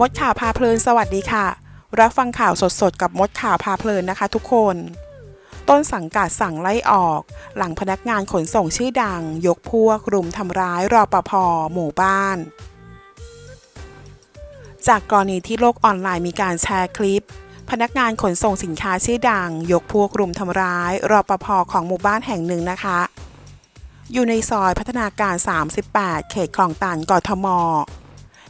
มดข่าวพาเพลินสวัสดีค่ะ รับฟังข่าวสดๆ กับมดข่าวพาเพลินนะคะทุกคน ต้นสังกัดสั่งไล่ออก หลังพนักงานขนส่งชื่อดัง ยกพวกรุมทำร้ายรอปภหมู่บ้าน จากกรณีที่โลกออนไลน์มีการแชร์คลิป พนักงานขนส่งสินค้าชื่อดัง ยกพวกรุมทำร้ายรอปภของหมู่บ้านแห่งหนึ่งนะคะ อยู่ในซอยพัฒนาการ 38 เขตคลองตัน กทม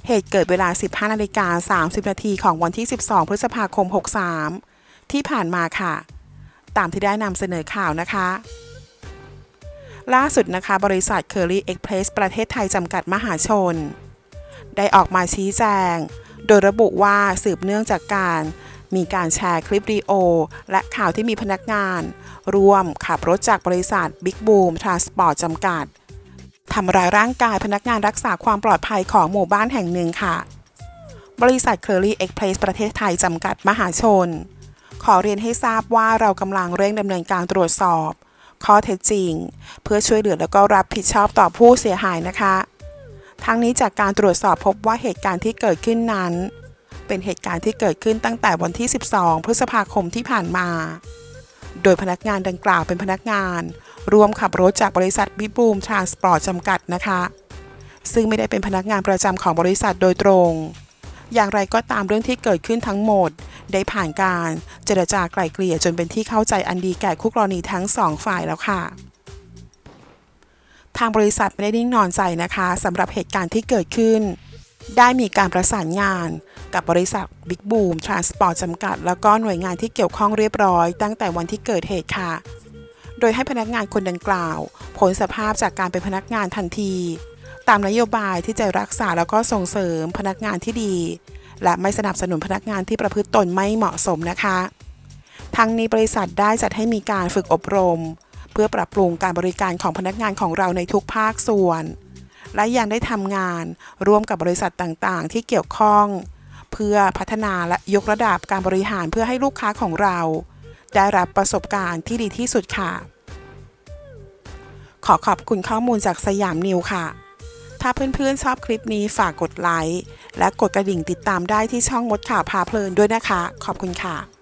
เหตุเกิดเวลา 15นาฬิกา30 นาทีของวันที่ 12 พฤษภาคม 63 ที่ผ่านมาค่ะ ตามที่ได้นำเสนอข่าวนะคะ ล่าสุดนะคะ บริษัท Curry Express ประเทศไทยจำกัดมหาชน ได้ออกมาชี้แจง โดยระบุว่าสืบเนื่องจากการ มีการแชร์คลิปวิดีโอ และข่าวที่มีพนักงาน ร่วมขับรถจากบริษัท Big Boom Transport จำกัดทำร้ายร่างกายพนักงานรักษาความปลอดภัยของหมู่บ้านแห่งหนึ่งค่ะ บริษัท Curly Express ประเทศไทยจำกัดมหาชน ขอเรียนให้ทราบว่าเรากำลังเร่งดำเนินการตรวจสอบ ข้อเท็จจริง เพื่อช่วยเหลือและก็รับผิดชอบต่อผู้เสียหายนะคะ ทั้งนี้จากการตรวจสอบพบว่าเหตุการณ์ที่เกิดขึ้นนั้น เป็นเหตุการณ์ที่เกิดขึ้นตั้งแต่วันที่ 12 พฤษภาคมที่ผ่านมา โดยพนักงานดังกล่าวเป็นพนักงาน ร่วมขับรถจากบริษัทบิบูมทรานสปอร์ตจำกัดนะคะ ซึ่งไม่ได้เป็นพนักงานประจำของบริษัทโดยตรง อย่างไรก็ตามเรื่องที่เกิดขึ้นทั้งหมด ได้ผ่านการเจรจาไกล่เกลี่ยจนเป็นที่เข้าใจอันดีแก่คู่กรณีทั้งสองฝ่ายแล้วค่ะทางบริษัทไม่ได้นิ่งนอนใจนะคะสำหรับเหตุการณ์ที่เกิดขึ้น ได้มีการประสานงาน กับบริษัท Big Boom Transport จำกัด แล้วก็หน่วยงานที่เกี่ยวข้องเรียบร้อย ตั้งแต่วันที่เกิดเหตุค่ะ โดยให้พนักงานคนดังกล่าวพ้นสภาพจากการเป็นพนักงานทันที ตามนโยบายที่จะรักษาแล้วก็ส่งเสริมพนักงานที่ดี และไม่สนับสนุนพนักงานที่ประพฤติตนไม่เหมาะสมนะคะ ทั้งนี้บริษัทได้จัดให้มีการฝึกอบรม เพื่อปรับปรุงการบริการของพนักงานของเราในทุกภาคส่วนและยังได้ทำงานร่วมกับบริษัทต่างๆ ที่เกี่ยวข้อง พื่อพัฒนาและยกระดับการบริหารเพื่อให้ลูกค้าของเรา ได้รับประสบการณ์ที่ดีที่สุดค่ะ ขอขอบคุณข้อมูลจากสยามนิวค่ะ ถ้าเพื่อนๆชอบคลิปนี้ฝากกดไลค์และกดกระดิ่งติดตามได้ที่ช่องมดข่าวพาเพลินด้วยนะคะ ขอบคุณค่ะ